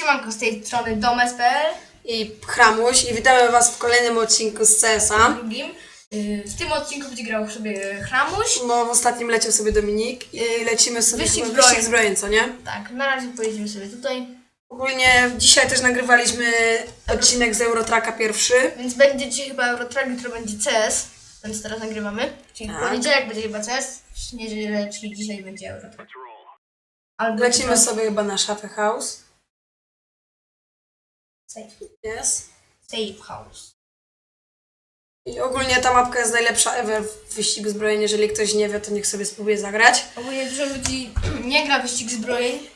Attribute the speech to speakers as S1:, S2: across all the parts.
S1: siemanko z tej strony Domes.pl
S2: i Chramuś i witamy Was w kolejnym odcinku z CSa.
S1: drugim. Y, W tym odcinku będzie grał sobie Chramuś.
S2: No w ostatnim leciał sobie Dominik i lecimy sobie
S1: Wyścig
S2: chyba
S1: zbrojeń.
S2: wyścig zbrojeń, co nie?
S1: Tak, na razie pojedziemy sobie tutaj.
S2: Ogólnie dzisiaj też nagrywaliśmy odcinek z Eurotraka pierwszy.
S1: Więc będzie dzisiaj chyba Eurotrack, jutro będzie CS. Więc teraz nagrywamy. Czyli w
S2: Tak.
S1: poniedziałek będzie chyba CS, w niedzielę, czyli dzisiaj będzie Eurotrack. Albo
S2: Lecimy
S1: jutro-
S2: sobie chyba na Szafę House.
S1: Safe.
S2: Yes.
S1: Safe House.
S2: I ogólnie ta mapka jest najlepsza ever w wyścigu zbrojeń. Jeżeli ktoś nie wie, to niech sobie spróbuje zagrać.
S1: Ogólnie dużo ludzi nie gra wyścig zbrojeń,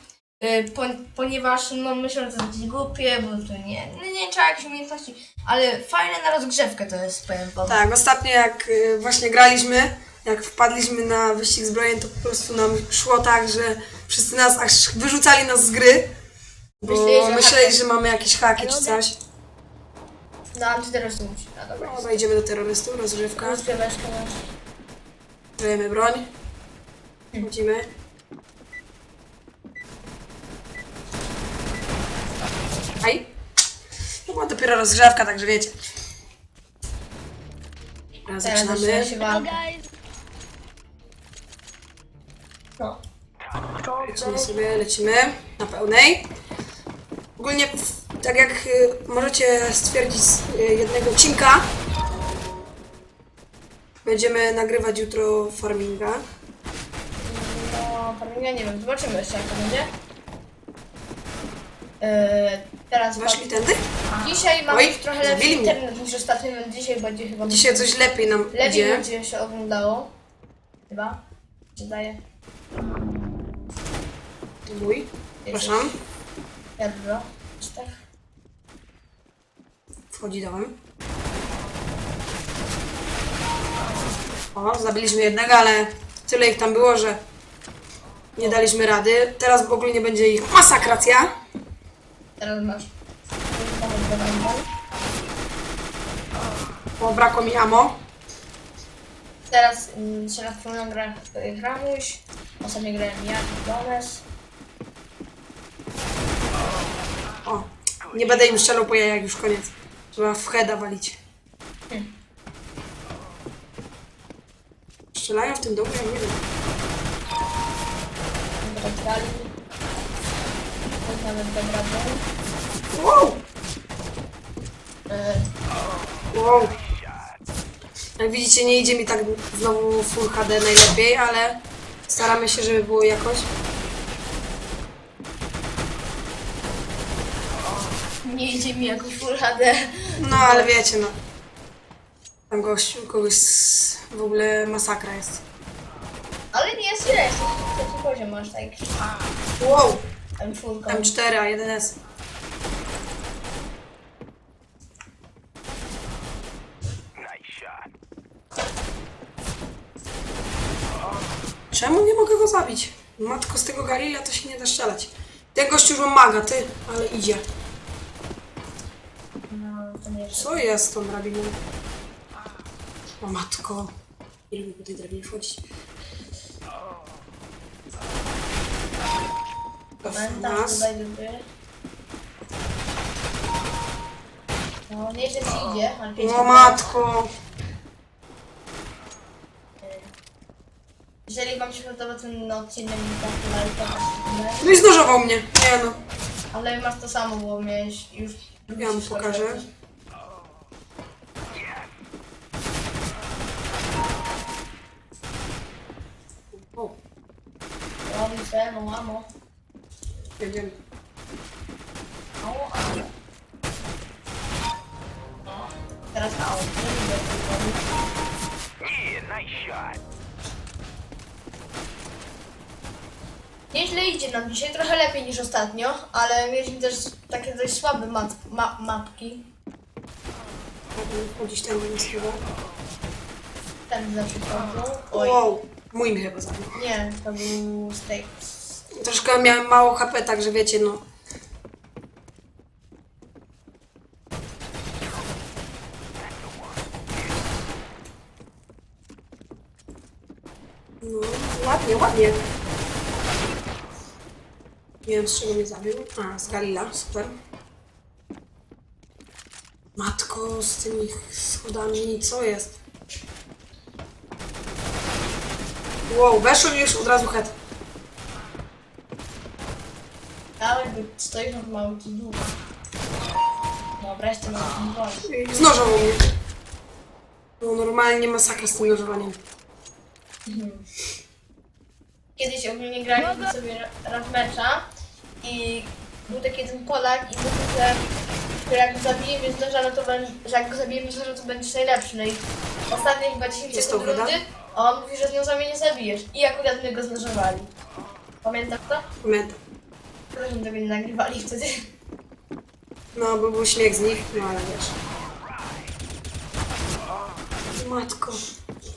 S1: y, po, ponieważ no, myślą, że to jest głupie, bo to nie, no, nie trzeba jakichś umiejętności, ale fajne na rozgrzewkę to jest, powiem wam.
S2: Tak, ostatnio jak y, właśnie graliśmy, jak wpadliśmy na wyścig zbrojeń, to po prostu nam szło tak, że wszyscy nas aż wyrzucali nas z gry. Bo
S1: Myśleli, że
S2: myśleli, że mamy jakieś haki czy coś.
S1: No, antyterrorystów musi. A dobra.
S2: No, wejdziemy do terrorystów, rozgrzewka.
S1: Rozgryweczka.
S2: Dajemy broń. Chodzimy. Aj. To była dopiero rozgrzewka, także wiecie. Teraz
S1: Teraz zaczyna
S2: zaczynamy.
S1: się walka. No.
S2: Lecimy sobie, lecimy na pełnej. Ogólnie, tak jak y, możecie stwierdzić z y, jednego odcinka, będziemy nagrywać jutro farminga.
S1: No, ja nie wiem, zobaczymy jeszcze jak to będzie. Yy, teraz
S2: Weszli tędy?
S1: Dzisiaj mamy
S2: Oj,
S1: już trochę lepszy
S2: mnie.
S1: internet niż ostatnio, więc dzisiaj będzie chyba
S2: Dzisiaj coś lepiej nam
S1: lepiej
S2: idzie.
S1: będzie się oglądało. Chyba. Czy daje?
S2: Mój. Przepraszam.
S1: Ja. Czy tak?
S2: Wchodzi dołem. O, zabiliśmy jednego, ale tyle ich tam było, że nie daliśmy rady. Teraz w ogóle nie będzie ich masakracja.
S1: Teraz masz.
S2: Bo brakło mi ammo.
S1: Teraz mm, się raz wspomniał gra Hramuś. Ostatnio grałem ja i Gomez.
S2: O, nie będę im strzelał po jajach, już koniec. Trzeba w heada walić.
S1: Hmm.
S2: Strzelają w tym domu? Ja nie wiem.
S1: Dobra. To nawet dobra broń.
S2: Wow!
S1: Y,
S2: Wow! Jak widzicie, nie idzie mi tak znowu Full HD najlepiej, ale staramy się, żeby było jakoś.
S1: Nie idzie mi jako Full HD.
S2: No, ale wiecie, no. Tam gościu, kogoś z... w ogóle masakra jest.
S1: Ale nie jest źle, jest trzeci poziom masz tak.
S2: Wow!
S1: M4.
S2: M4, a 1S. Czemu nie mogę go zabić? Matko, z tego Galila to się nie da strzelać. Ten gościu już ma maga, ty, ale idzie.
S1: No, to nie jest.
S2: Co jest z tą drabiną? O matko. Nie lubię po tej drabinie wchodzić.
S1: Komentarz
S2: Nas.
S1: tutaj dobry. No, nieźle ci idzie, ale pięć
S2: O matko.
S1: Jeżeli wam się podoba ten odcinek, to lajka,
S2: No i znożował mnie. Nie no.
S1: ale masz to samo, bo miałeś już...
S2: Ja mu pokażę. O,
S1: Robi se, no mamo.
S2: jedziemy.
S1: Au, au. No, teraz au. Nie.
S3: Yeah, nice shot.
S1: Nieźle idzie nam dzisiaj, trochę lepiej niż ostatnio, ale mieliśmy też takie dość słabe mat, ma, mapki.
S2: Mogę wchodzić tam chyba.
S1: Ten zawsze wchodzą. Oj,
S2: Wow, mój chyba zabił.
S1: nie, to był steak.
S2: Troszkę miałem mało HP, także wiecie, no. No, ładnie, ładnie. Nie wiem z czego mnie zabił. A, z Galila, super. Matko, z tymi schodami, co jest? Wow, weszł i już od razu head.
S1: Dawaj, bo stoisz od mały ci długo. Dobra, jeszcze mam ten
S2: Znożował mnie. Było normalnie masakra z tym nożowaniem.
S1: Kiedyś ogólnie graliśmy sobie raz mecza i był taki jeden Polak i mówił, że, że jak go zabijemy z noża, no to będzie, że jak go zabijemy z noża, to będziesz najlepszy. No i ostatnie chyba 10
S2: Jest
S1: sekund
S2: to
S1: rundy, a on mówi, że z nią mnie nie zabijesz. I akurat my go znożowali. Pamiętasz to?
S2: Pamiętam.
S1: Proszę, tego nie nagrywali wtedy.
S2: No, bo był śmiech z nich, no ale wiesz. Matko,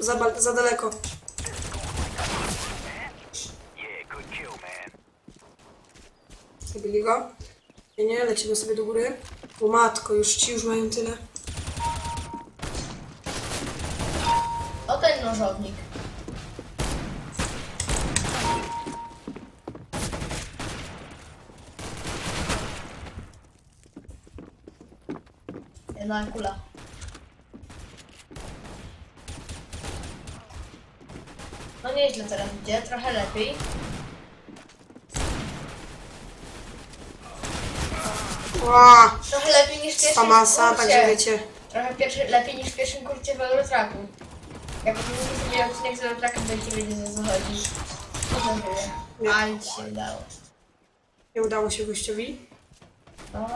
S2: za, ba- za daleko. Zabili go. Nie, nie, lecimy sobie do góry. O matko, już ci już mają tyle.
S1: O ten nożownik. Jedna kula. No nieźle teraz idzie, trochę lepiej.
S2: Ła,
S1: Trochę lepiej niż w pierwszym
S2: famasa,
S1: kurcie.
S2: także wiecie.
S1: Trochę pierwszy, lepiej niż w pierwszym kurcie w Eurotraku. Jak nie sobie odcinek z Eurotrakiem, będziecie wiedzieć o co chodzi.
S2: Nie.
S1: Ale ci się udało.
S2: Nie udało się gościowi.
S1: No.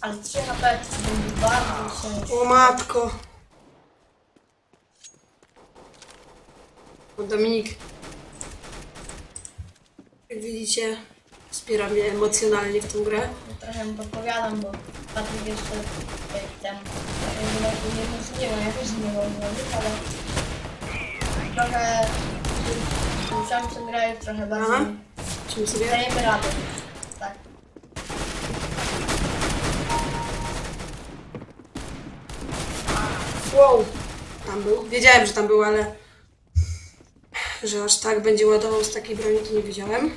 S1: Ale 3 HP to będzie bardzo ciężko.
S2: O matko. O Dominik. Jak widzicie, wspiera mnie emocjonalnie w tą grę.
S1: Trochę mu podpowiadam, bo Patryk jeszcze jak tam nie nie nie ja też nie mogę zrobić, ale trochę ruszamy tę grę trochę
S2: Aha.
S1: bardziej.
S2: Czym sobie?
S1: Dajemy radę. Tak.
S2: Wow. Tam był. Wiedziałem, że tam był, ale że aż tak będzie ładował z takiej broni, to nie wiedziałem.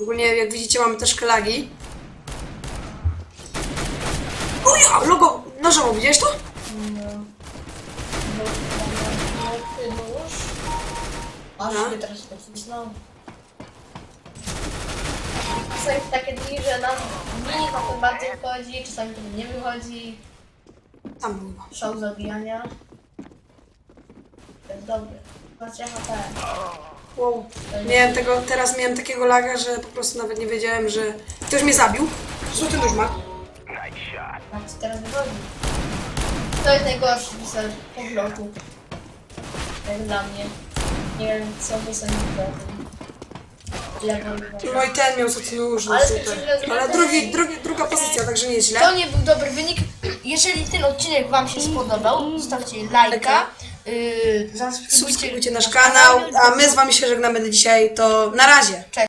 S2: Ogólnie, jak widzicie, mamy też klagi. O ja, logo nożowo, widziałeś to?
S1: No. Na nóż. Aż
S2: No.
S1: się teraz pocisnął. Są takie dni, że nam mini to bardziej wchodzi, czasami to nie wychodzi.
S2: Tam był.
S1: Show zabijania. To jest dobry. Patrzcie HP.
S2: Wow. Miałem tego, teraz miałem takiego laga, że po prostu nawet nie wiedziałem, że ktoś mnie zabił. Co ty nóż ma?
S1: Patrzcie, teraz wychodzi. To jest najgorszy piser po bloku. Jak dla mnie. Nie wiem, co wy sądzicie o tym.
S2: No i ten miał no
S1: Ale
S2: super. Ale drugi, drugi, druga pozycja, także nieźle.
S1: To nie był dobry wynik. Jeżeli ten odcinek Wam się spodobał, zostawcie lajka. Yy,
S2: Subskrybujcie nasz kanał, a my z wami się żegnamy na dzisiaj, to na razie.
S1: Cześć.